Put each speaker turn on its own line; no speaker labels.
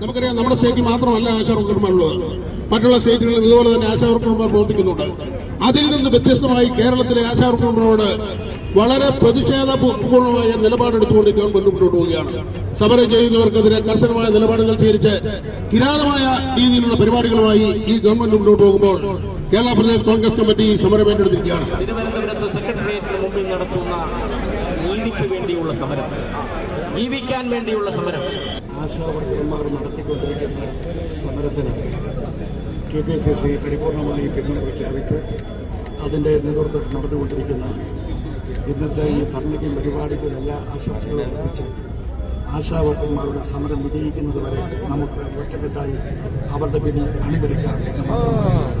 നമുക്കറിയാം നമ്മുടെ സ്റ്റേറ്റിൽ മാത്രമല്ല ആശാവർക്കർമാരുള്ളത്. മറ്റുള്ള സ്റ്റേറ്റുകളിൽ ഇതുപോലെ തന്നെ ആശാവർക്കർമാർ പ്രവർത്തിക്കുന്നുണ്ട്. അതിൽ നിന്ന് വ്യത്യസ്തമായി കേരളത്തിലെ ആശാവർക്കർമാരോട് വളരെ പ്രതിഷേധപൂർണമായ നിലപാടെടുത്തുകൊണ്ട് ഗവൺമെന്റ് മുന്നോട്ട് പോവുകയാണ്. സമരം ചെയ്യുന്നവർക്കെതിരെ കർശനമായ നിലപാടുകൾ സ്വീകരിച്ച് കിരാതമായ രീതിയിലുള്ള പരിപാടികളുമായി ഈ ഗവൺമെന്റ് മുന്നോട്ട് പോകുമ്പോൾ കേരള പ്രദേശ് കോൺഗ്രസ് കമ്മിറ്റി സമരം ഏറ്റെടുത്തിരിക്കുകയാണ്.
നടത്തുന്ന നീതിക്ക് വേണ്ടിയുള്ള സമരം ജീവിക്കാൻ വേണ്ടിയുള്ള സമരം.
ആശാവർക്കർമാർ നടത്തിക്കൊണ്ടിരിക്കുന്ന സമരത്തിന് കെ പി സി സി പരിപൂർണമായി പിന്തുണ പ്രഖ്യാപിച്ച് അതിന്റെ നേതൃത്വത്തിൽ നടന്നുകൊണ്ടിരിക്കുന്ന ഇന്നത്തെ ഈ ധർണയ്ക്കും പരിപാടിക്കും എല്ലാ ആശംസകളും അർപ്പിച്ച് ആശാവർക്കന്മാരുടെ സമരം വിജയിക്കുന്നത് വരെ നമുക്ക് ഒറ്റക്കെട്ടായി അവരുടെ പിന്നിൽ അണിനിരക്കാം എന്ന് മാത്രം